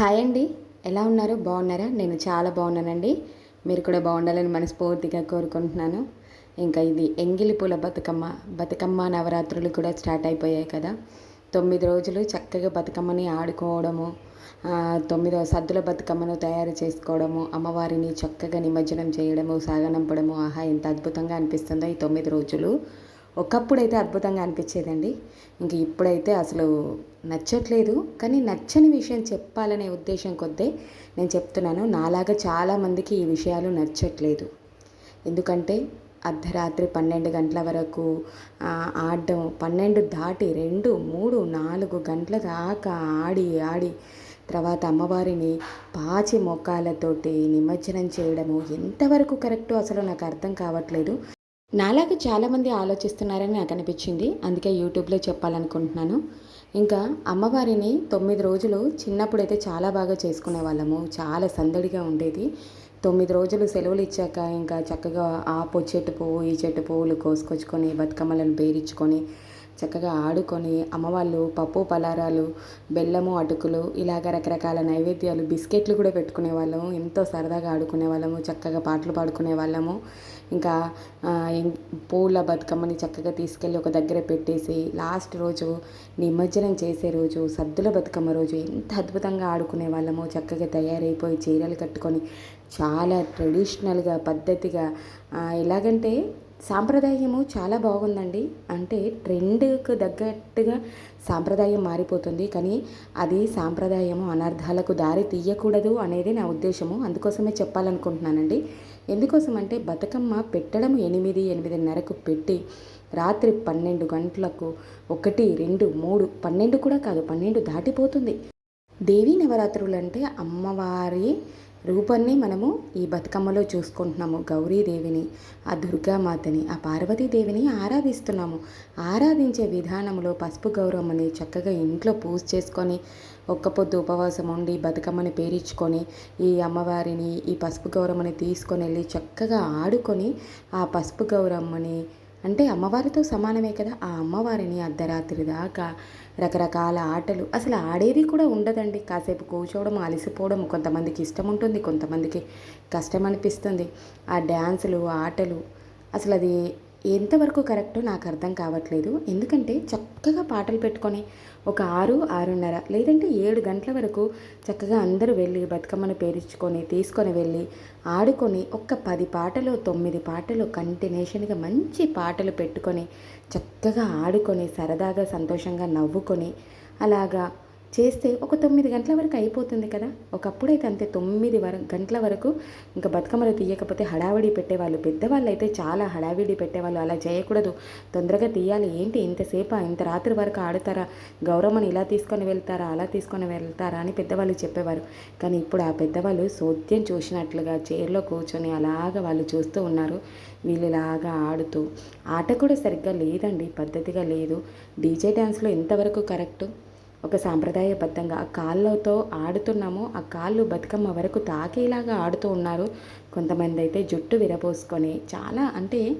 Hi అండి. ఎలా ఉన్నారు? బాగున్నారా? నేను చాలా బాగున్నానండి. మీరు కూడా బాగుండాలని మనస్ఫూర్తిగా కోరుకుంటున్నాను. ఇంకా ఇది ఎంగిలి పూల బతుకమ్మ బతుకమ్మ నవరాత్రులు కూడా స్టార్ట్ అయిపోయాయి కదా. తొమ్మిది రోజులు చక్కగా బతుకమ్మని ఆడుకోవడము తొమ్మిదవ సద్దుల బతుకమ్మను తయారు చేసుకోవడము అమ్మవారిని చక్కగా నిమజ్జనం చేయడము సాగనంపడము ఆహా ఎంత అద్భుతంగా అనిపిస్తుందో ఈ తొమ్మిది రోజులు. ఒకప్పుడైతే అద్భుతంగా అనిపించేదండి. ఇంక ఇప్పుడైతే అసలు నచ్చట్లేదు. కానీ నచ్చని విషయం చెప్పాలనే ఉద్దేశం కొద్దే నేను చెప్తున్నాను నాలాగా చాలామందికి ఈ విషయాలు నచ్చట్లేదు. ఎందుకంటే అర్ధరాత్రి పన్నెండు గంటల వరకు ఆడడం పన్నెండు దాటి రెండు మూడు నాలుగు గంటల దాకా ఆడి ఆడి తర్వాత అమ్మవారిని పాచి మొక్కాలతోటి నిమజ్జనం చేయడము ఎంతవరకు కరెక్టో అసలు నాకు అర్థం కావట్లేదు. నాలాగా చాలామంది ఆలోచిస్తున్నారని నాకు అనిపించింది. అందుకే యూట్యూబ్లో చెప్పాలనుకుంటున్నాను. ఇంకా అమ్మవారిని తొమ్మిది రోజులు చిన్నప్పుడైతే చాలా బాగా చేసుకునే వాళ్ళము చాలా సందడిగా ఉండేది. తొమ్మిది రోజులు సెలవులు ఇచ్చాక ఇంకా చక్కగా ఆ పొ చెట్టు పువ్వు ఈ చెట్టు పువ్వులు కోసుకొచ్చుకొని బతుకమ్మలను పేరించుకొని చక్కగా ఆడుకొని అమ్మవాళ్ళు పప్పు పలారాలు బెల్లము అటుకులు ఇలాగ రకరకాల నైవేద్యాలు బిస్కెట్లు కూడా పెట్టుకునే వాళ్ళము ఎంతో సరదాగా ఆడుకునే వాళ్ళము చక్కగా పాటలు పాడుకునే వాళ్ళము ఇంకా పూల బతుకమ్మని చక్కగా తీసుకెళ్ళి ఒక దగ్గర పెట్టేసి లాస్ట్ రోజు నిమజ్జనం చేసే రోజు సద్దుల బతుకమ్మ రోజు ఎంత అద్భుతంగా ఆడుకునే వాళ్ళము చక్కగా తయారైపోయి చీరలు కట్టుకొని చాలా ట్రెడిషనల్గా పద్ధతిగా ఎలాగంటే సాంప్రదాయము చాలా బాగుందండి. అంటే ట్రెండ్కు తగ్గట్టుగా సాంప్రదాయం మారిపోతుంది. కానీ అది సాంప్రదాయము అనర్థాలకు దారి తీయకూడదు అనేది నా ఉద్దేశము. అందుకోసమే చెప్పాలనుకుంటున్నానండి. ఎందుకోసం అంటే బతుకమ్మ పెట్టడం ఎనిమిది ఎనిమిదిన్నరకు పెట్టి రాత్రి పన్నెండు గంటలకు ఒకటి రెండు మూడు పన్నెండు కూడా కాదు పన్నెండు దాటిపోతుంది. దేవీ నవరాత్రులు అంటే అమ్మవారి రూపాన్ని మనము ఈ బతుకమ్మలో చూసుకుంటున్నాము. గౌరీదేవిని ఆ దుర్గామాతని ఆ పార్వతీదేవిని ఆరాధిస్తున్నాము. ఆరాధించే విధానంలో పసుపు గౌరమ్మని చక్కగా ఇంట్లో పూజ చేసుకొని ఒక్క పొద్దు ఉపవాసం ఉండి బతుకమ్మని పేరించుకొని ఈ అమ్మవారిని ఈ పసుపు గౌరమ్మని తీసుకొని వెళ్ళి చక్కగా ఆడుకొని ఆ పసుపు గౌరమ్మని అంటే అమ్మవారితో సమానమే కదా. ఆ అమ్మవారిని అర్ధరాత్రి దాకా రకరకాల ఆటలు అసలు ఆడేది కూడా ఉండదండి. కాసేపు కూర్చోవడం అలసిపోవడం కొంతమందికి ఇష్టం ఉంటుంది కొంతమందికి కష్టం అనిపిస్తుంది. ఆ డ్యాన్సులు ఆటలు అసలు అది ఎంతవరకు కరెక్టో నాకు అర్థం కావట్లేదు. ఎందుకంటే చక్కగా పాటలు పెట్టుకొని ఒక ఆరు ఆరున్నర లేదంటే ఏడు గంటల వరకు చక్కగా అందరూ వెళ్ళి బతుకమ్మను పేర్చుకొని తీసుకొని వెళ్ళి ఆడుకొని ఒక్క పది పాటలు తొమ్మిది పాటలు కంటిన్యూషన్గా మంచి పాటలు పెట్టుకొని చక్కగా ఆడుకొని సరదాగా సంతోషంగా నవ్వుకొని అలాగా చేస్తే ఒక తొమ్మిది గంటల వరకు అయిపోతుంది కదా. ఒకప్పుడైతే అంతే తొమ్మిది వర గంటల వరకు ఇంకా బతుకమ్మలు తీయకపోతే హడావిడి పెట్టేవాళ్ళు. పెద్దవాళ్ళు అయితే చాలా హడావిడి పెట్టేవాళ్ళు. అలా చేయకూడదు. తొందరగా తీయాలి. ఏంటి ఇంతసేపు? ఇంత రాత్రి వరకు ఆడుతారా? గౌరమ్మని ఇలా తీసుకొని వెళ్తారా? అలా తీసుకొని వెళ్తారా? అని పెద్దవాళ్ళు చెప్పేవారు. కానీ ఇప్పుడు ఆ పెద్దవాళ్ళు సోద్యం చూసినట్లుగా చైర్లో కూర్చొని అలాగ వాళ్ళు చూస్తూ ఉన్నారు. వీళ్ళులాగా ఆడుతూ. ఆట కూడా సరిగ్గా లేదండి. పద్ధతిగా లేదు. డీజే డ్యాన్స్లో ఎంతవరకు కరెక్టు. ఒక సాంప్రదాయబద్ధంగా ఆ కాళ్ళతో ఆడుతున్నాము. ఆ కాళ్ళు బతుకమ్మ వరకు తాకేలాగా ఆడుతూ ఉన్నారు. కొంతమంది అయితే జుట్టు విరబోసుకొని చాలా అంటే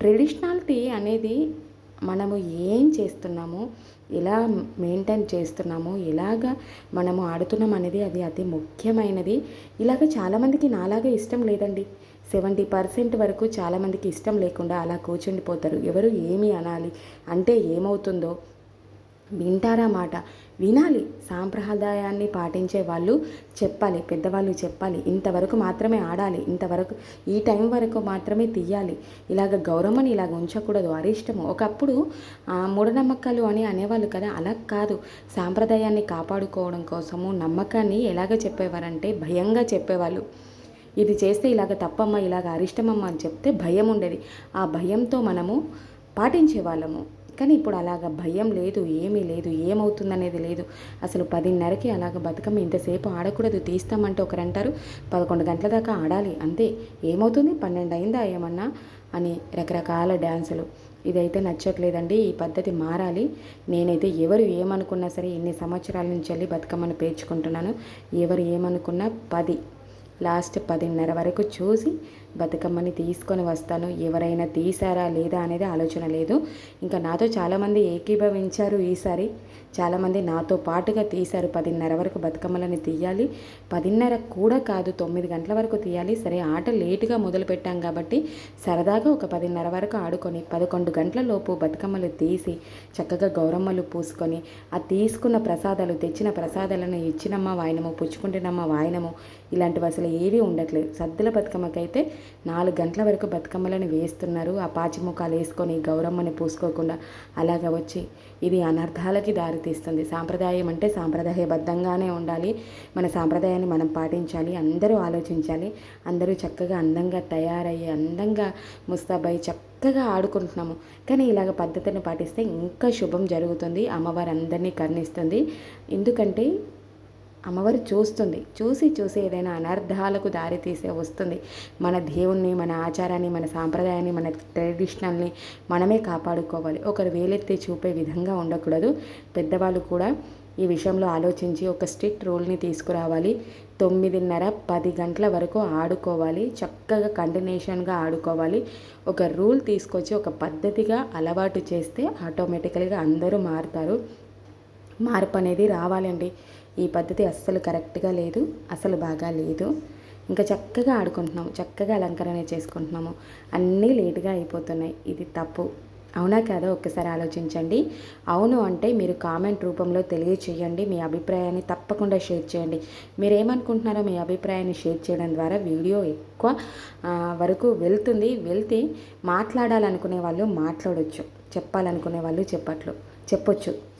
ట్రెడిషనాలిటీ అనేది మనము ఏం చేస్తున్నాము? ఎలా మెయింటైన్ చేస్తున్నాము? ఎలాగ మనము ఆడుతున్నాం అనేది అది అతి ముఖ్యమైనది. ఇలాగ చాలామందికి నాలాగా ఇష్టం లేదండి. సెవెంటీ పర్సెంట్ వరకు చాలామందికి ఇష్టం లేకుండా అలా కూర్చుండిపోతారు. ఎవరు ఏమి అనాలి? అంటే ఏమవుతుందో వింటారా మాట? వినాలి. సాంప్రదాయాన్ని పాటించే వాళ్ళు చెప్పాలి. పెద్దవాళ్ళు చెప్పాలి. ఇంతవరకు మాత్రమే ఆడాలి. ఇంతవరకు ఈ టైం వరకు మాత్రమే తీయాలి. ఇలాగ గౌరమ్మని ఇలాగ ఉంచకూడదు. అరిష్టము. ఒకప్పుడు ఆ, మూఢనమ్మకాలు అని అనేవాళ్ళు కదా. అలా కాదు. సాంప్రదాయాన్ని కాపాడుకోవడం కోసము నమ్మకాన్ని ఎలాగ చెప్పేవారంటే భయంగా చెప్పేవాళ్ళు. ఇది చేస్తే ఇలాగ తప్పమ్మ ఇలాగ అరిష్టమమ్మ అని చెప్తే భయం ఉండేది. ఆ భయంతో మనము పాటించే వాళ్ళము. కానీ ఇప్పుడు అలాగ భయం లేదు ఏమీ లేదు ఏమవుతుందనేది లేదు. అసలు పదిన్నరకి అలాగ బతుకమ్మ ఇంతసేపు ఆడకూడదు తీస్తామంటే ఒకరు అంటారు పదకొండు గంటల దాకా ఆడాలి అంతే. ఏమవుతుంది? పన్నెండు అయిందా ఏమన్నా? అని రకరకాల డ్యాన్సులు. ఇదైతే నచ్చట్లేదండి ఈ పద్ధతి మారాలి. నేనైతే ఎవరు ఏమనుకున్నా సరే ఇన్ని సంవత్సరాల నుంచి వెళ్ళి బతుకమ్మను పేర్చుకుంటున్నాను. ఎవరు ఏమనుకున్నా పది లాస్ట్ పదిన్నర వరకు చూసి బతుకమ్మని తీసుకొని వస్తాను. ఎవరైనా తీసారా లేదా అనేది ఆలోచన లేదు. ఇంకా నాతో చాలామంది ఏకీభవించారు ఈసారి. చాలామంది నాతో పాటుగా తీశారు. పదిన్నర వరకు బతుకమ్మలని తీయాలి. పదిన్నర కూడా కాదు తొమ్మిది గంటల వరకు తీయాలి. సరే ఆట లేటుగా మొదలు పెట్టాం కాబట్టి సరదాగా ఒక పదిన్నర వరకు ఆడుకొని పదకొండు గంటల లోపు బతుకమ్మలు తీసి చక్కగా గౌరమ్మలు పూసుకొని ఆ తీసుకున్న ప్రసాదాలు తెచ్చిన ప్రసాదాలను ఇచ్చినమ్మ వాయనము పుచ్చుకుంటున్నమ్మ వాయనము ఇలాంటివి అసలు ఏవీ ఉండట్లేదు. సద్దుల బతుకమ్మకైతే నాలుగు గంటల వరకు బతుకమ్మలను వేస్తున్నారు. ఆ పాచిముఖాలు వేసుకొని గౌరమ్మని పూసుకోకుండా అలాగ వచ్చి ఇది అనర్థాలకి దారితీస్తుంది సాంప్రదాయం అంటే సాంప్రదాయబద్ధంగానే ఉండాలి. మన సాంప్రదాయాన్ని మనం పాటించాలి. అందరూ ఆలోచించాలి. అందరూ చక్కగా అందంగా తయారయ్యి అందంగా ముస్తాబై చక్కగా ఆడుకుంటున్నాము. కానీ ఇలాగ పద్ధతిని పాటిస్తే ఇంకా శుభం జరుగుతుంది. అమ్మవారు అందరినీ కర్ణిస్తుంది. ఎందుకంటే అమ్మవారు చూస్తుంది. చూసి చూసి ఏదైనా అనర్థాలకు దారి తీసే వస్తుంది. మన దేవుణ్ణి మన ఆచారాన్ని మన సాంప్రదాయాన్ని మన ట్రెడిషనల్ని మనమే కాపాడుకోవాలి. ఒకరు వేలెత్తి చూపే విధంగా ఉండకూడదు. పెద్దవాళ్ళు కూడా ఈ విషయంలో ఆలోచించి ఒక స్ట్రిక్ట్ రూల్ని తీసుకురావాలి. తొమ్మిదిన్నర పది గంటల వరకు ఆడుకోవాలి. చక్కగా కంటిన్యూషన్గా ఆడుకోవాలి. ఒక రూల్ తీసుకొచ్చి ఒక పద్ధతిగా అలవాటు చేస్తే ఆటోమేటికల్గా అందరూ మారుతారు. మార్పు అనేది రావాలండి. ఈ పద్ధతి అస్సలు కరెక్ట్గా లేదు అసలు బాగా లేదు. ఇంకా చక్కగా ఆడుకుంటున్నాము చక్కగా అలంకరణ చేసుకుంటున్నాము. అన్నీ లేటుగా అయిపోతున్నాయి. ఇది తప్పు. అవునా కాదో? ఒక్కసారి ఆలోచించండి. అవును అంటే మీరు కామెంట్ రూపంలో తెలియచేయండి. మీ అభిప్రాయాన్ని తప్పకుండా షేర్ చేయండి. మీరు ఏమనుకుంటున్నారో మీ అభిప్రాయాన్ని షేర్ చేయడం ద్వారా వీడియో ఎక్కువ వరకు వెళ్తుంది. వెళ్తే మాట్లాడాలనుకునే వాళ్ళు మాట్లాడవచ్చు చెప్పాలనుకునే వాళ్ళు చెప్పట్లు చెప్పొచ్చు.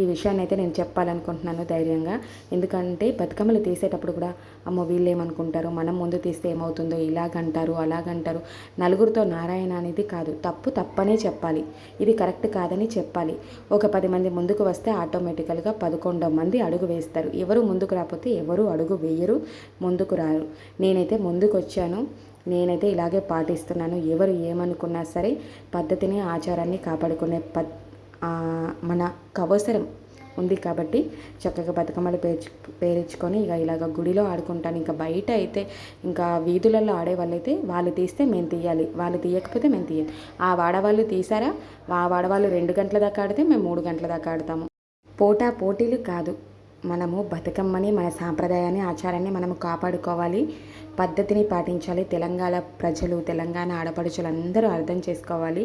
ఈ విషయాన్ని అయితే నేను చెప్పాలనుకుంటున్నాను ధైర్యంగా. ఎందుకంటే బతుకమ్మలు తీసేటప్పుడు కూడా అమ్మ వీళ్ళు ఏమనుకుంటారు మనం ముందు తీస్తే ఏమవుతుందో? ఇలాగంటారు అలాగంటారు. నలుగురితో నారాయణ అనేది కాదు. తప్పు తప్పనే చెప్పాలి. ఇది కరెక్ట్ కాదని చెప్పాలి. ఒక పది మంది ముందుకు వస్తే ఆటోమేటికల్గా పదకొండు మంది అడుగు వేస్తారు. ఎవరు ముందుకు రాకపోతే ఎవరు అడుగు వేయరు ముందుకు రారు. నేనైతే ముందుకు వచ్చాను నేనైతే ఇలాగే పాటిస్తున్నాను. ఎవరు ఏమనుకున్నా సరే పద్ధతిని ఆచారాన్ని కాపాడుకునే పద్ మన కవసరం ఉంది కాబట్టి చక్కగా బతుకమ్మలు పేర్చు పేర్చుకొని ఇక ఇలాగ గుడిలో ఆడుకుంటాను. ఇంకా బయట అయితే ఇంకా వీధులలో ఆడే వాళ్ళైతే వాళ్ళు తీస్తే మేము తీయాలి. వాళ్ళు తీయకపోతే మేము తీయాలి ఆ వాడవాళ్ళు తీసారా? ఆ వాడవాళ్ళు రెండు గంటల దాకా ఆడితే మేము మూడు గంటల దాకా ఆడతాము. పోటా పోటీలు కాదు. మనము బతుకమ్మని మన సాంప్రదాయాన్ని ఆచారాన్ని మనము కాపాడుకోవాలి. పద్ధతిని పాటించాలి. తెలంగాణ ప్రజలు తెలంగాణ ఆడపడుచులు అందరూ అర్థం చేసుకోవాలి.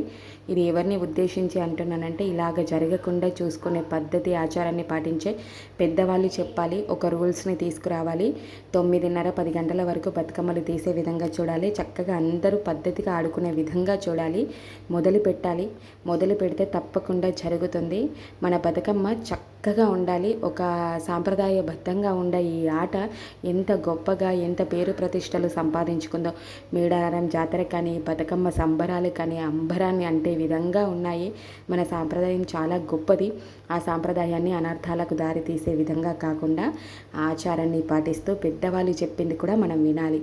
ఇది ఎవరిని ఉద్దేశించి అంటున్నానంటే ఇలాగ జరగకుండా చూసుకునే పద్ధతి ఆచారాన్ని పాటించే పెద్దవాళ్ళు చెప్పాలి. ఒక రూల్స్ని తీసుకురావాలి. తొమ్మిదిన్నర పది గంటల వరకు బతుకమ్మలు తీసే విధంగా చూడాలి. చక్కగా అందరూ పద్ధతిగా ఆడుకునే విధంగా చూడాలి. మొదలు పెట్టాలి. మొదలు పెడితే తప్పకుండా జరుగుతుంది. మన బతుకమ్మ చక్కగా ఉండాలి. ఒక సాంప్రదాయబద్ధంగా ఉండే ఈ ఆట ఎంత గొప్పగా ఎంత పేరు ప్రతి ప్రతిష్టలు సంపాదించుకుందో. మేడారం జాతర కానీ బతుకమ్మ సంబరాలు కానీ అంబరాన్ని అంటే విధంగా ఉన్నాయి. మన సాంప్రదాయం చాలా గొప్పది. ఆ సాంప్రదాయాన్ని అనర్థాలకు దారి తీసే విధంగా కాకుండా ఆచారాన్ని పాటిస్తూ పెద్దవాళ్ళు చెప్పింది కూడా మనం వినాలి.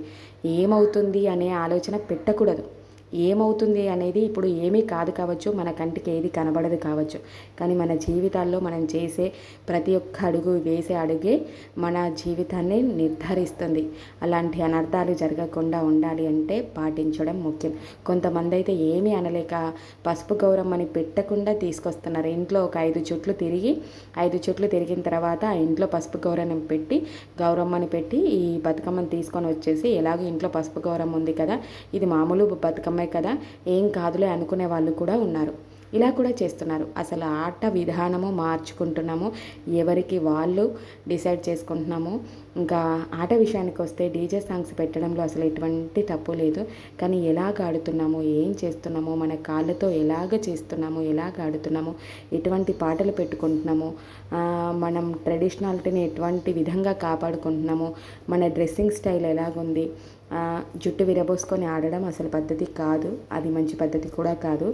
ఏమవుతుంది అనే ఆలోచన పెట్టకూడదు. ఏమవుతుంది అనేది ఇప్పుడు ఏమీ కాదు కావచ్చు మన కంటికి ఏది కనబడదు కావచ్చు. కానీ మన జీవితాల్లో మనం చేసే ప్రతి ఒక్క అడుగు వేసే అడుగే మన జీవితాన్ని నిర్ధారిస్తుంది. అలాంటి అనర్థాలు జరగకుండా ఉండాలి అంటే పాటించడం ముఖ్యం. కొంతమంది అయితే ఏమీ అనలేక పసుపు గౌరమ్మని పెట్టకుండా తీసుకొస్తున్నారు. ఇంట్లో ఒక ఐదు చుట్లు తిరిగి ఐదు చుట్లు తిరిగిన తర్వాత ఆ ఇంట్లో పసుపు గౌరవం పెట్టి గౌరమ్మని పెట్టి ఈ బతుకమ్మని తీసుకొని వచ్చేసి ఎలాగో ఇంట్లో పసుపు గౌరవం ఉంది కదా ఇది మామూలు బతుకమ్మ అమ్మాయి కదా ఏం కాదులే అనుకునే వాళ్ళు కూడా ఉన్నారు. ఇలా కూడా చేస్తున్నారు. అసలు ఆట విధానము మార్చుకుంటున్నాము ఎవరికి వాళ్ళు డిసైడ్ చేసుకుంటున్నాము ఇంకా ఆట విషయానికి వస్తే డీజే సాంగ్స్ పెట్టడంలో అసలు ఎటువంటి తప్పు లేదు. కానీ ఎలాగ ఆడుతున్నాము ఏం చేస్తున్నాము మన కాళ్ళతో ఎలాగ చేస్తున్నాము ఎలాగ ఆడుతున్నాము ఎటువంటి పాటలు పెట్టుకుంటున్నాము మనం ట్రెడిషనాలిటీని ఎటువంటి విధంగా కాపాడుకుంటున్నాము మన డ్రెస్సింగ్ స్టైల్ ఎలాగుంది జుట్టు విరబోసుకొని ఆడడం అసలు పద్ధతి కాదు. అది మంచి పద్ధతి కూడా కాదు.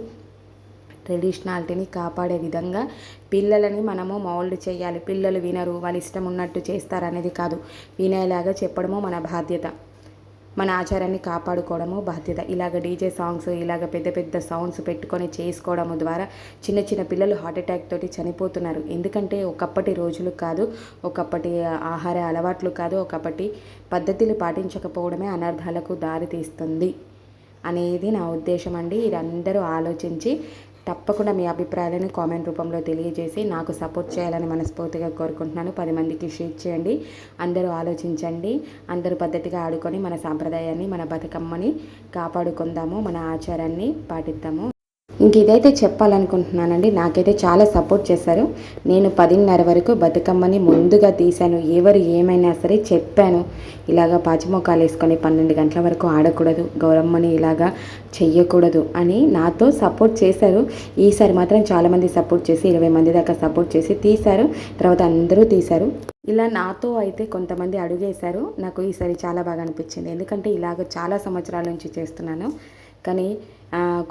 ట్రెడిషనాలిటీని కాపాడే విధంగా పిల్లలని మనము మౌల్డ్ చేయాలి. పిల్లలు వినరు వాళ్ళ ఇష్టం ఉన్నట్టు చేస్తారు అనేది కాదు. వినేలాగా చెప్పడము మన బాధ్యత. మన ఆచారాన్ని కాపాడుకోవడము బాధ్యత. ఇలాగ డీజే సాంగ్స్ ఇలాగ పెద్ద పెద్ద సౌండ్స్ పెట్టుకొని చేసుకోవడము ద్వారా చిన్న చిన్న పిల్లలు హార్ట్ అటాక్ తోటి చనిపోతున్నారు. ఎందుకంటే ఒకప్పటి రోజులు కాదు ఒకప్పటి ఆహార అలవాట్లు కాదు ఒకప్పటి పద్ధతులు పాటించకపోవడమే అనర్థాలకు దారి తీస్తుంది అనేది నా ఉద్దేశం అండి. ఇది అందరూ ఆలోచించి తప్పకుండా మీ అభిప్రాయాలను కామెంట్ రూపంలో తెలియజేసి నాకు సపోర్ట్ చేయాలని మనస్ఫూర్తిగా కోరుకుంటున్నాను. పది మందికి షేర్ చేయండి అందరూ ఆలోచించండి అందరూ పద్ధతిగా ఆడుకొని మన సాంప్రదాయాన్ని మన బతుకమ్మని కాపాడుకుందాము మన ఆచారాన్ని పాటిద్దాము. ఇంక ఇదైతే చెప్పాలనుకుంటున్నానండి. నాకైతే చాలా సపోర్ట్ చేశారు. నేను పదిన్నర వరకు బతుకమ్మని ముందుగా తీశాను. ఎవరు ఏమైనా సరే చెప్పాను. ఇలాగ పాచిమోకాలు వేసుకొని పన్నెండు గంటల వరకు ఆడకూడదు. గౌరమ్మని ఇలాగా చెయ్యకూడదు అని నాతో సపోర్ట్ చేశారు. ఈసారి మాత్రం చాలామంది సపోర్ట్ చేసి ఇరవై మంది దాకా సపోర్ట్ చేసి తీశారు. తర్వాత అందరూ తీశారు. ఇలా నాతో అయితే కొంతమంది అడుగేశారు. నాకు ఈసారి చాలా బాగా అనిపించింది. ఎందుకంటే ఇలాగ చాలా సంవత్సరాల నుంచి చేస్తున్నాను. కానీ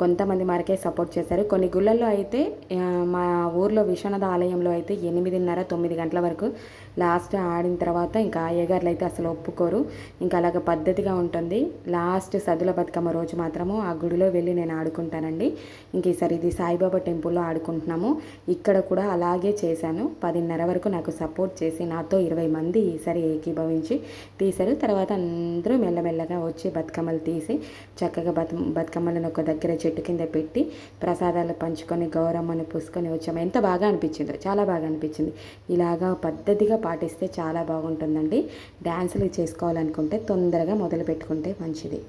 కొంతమంది మనకే సపోర్ట్ చేశారు. కొన్ని గుళ్ళల్లో అయితే మా ఊర్లో విశ్వనాథ ఆలయంలో అయితే ఎనిమిదిన్నర తొమ్మిది గంటల వరకు లాస్ట్ ఆడిన తర్వాత ఇంకా అయ్యగారులు అయితే అసలు ఒప్పుకోరు. ఇంకా అలాగ పద్ధతిగా ఉంటుంది. లాస్ట్ సదుల బతుకమ్మ రోజు మాత్రము ఆ గుడిలో వెళ్ళి నేను ఆడుకుంటానండి. ఇంక ఈసారి ఇది సాయిబాబా టెంపుల్లో ఆడుకుంటున్నాము. ఇక్కడ కూడా అలాగే చేశాను. పదిన్నర వరకు నాకు సపోర్ట్ చేసి నాతో ఇరవై మంది ఈసారి ఏకీభవించి తీశారు. తర్వాత అందరూ మెల్లమెల్లగా వచ్చి బతుకమ్మలు తీసి చక్కగా బతు బతుకమ్మలను ఒక దగ్గర చెట్టు కింద పెట్టి ప్రసాదాలు పంచుకొని గౌరమ్మను పూసుకొని వచ్చాము. ఎంత బాగా అనిపించిందో చాలా బాగా అనిపించింది. ఇలాగా పద్ధతిగా పాటిస్తే చాలా బాగుంటుందండి. డ్యాన్సులు చేసుకోవాలనుకుంటే తొందరగా మొదలు పెట్టుకుంటే మంచిది.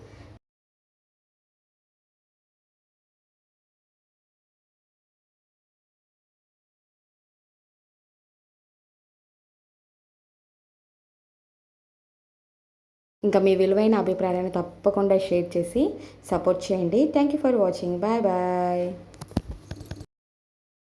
ఇంకా మీ విలువైన అభిప్రాయాన్ని తప్పకుండా షేర్ చేసి సపోర్ట్ చేయండి. Thank you for watching bye bye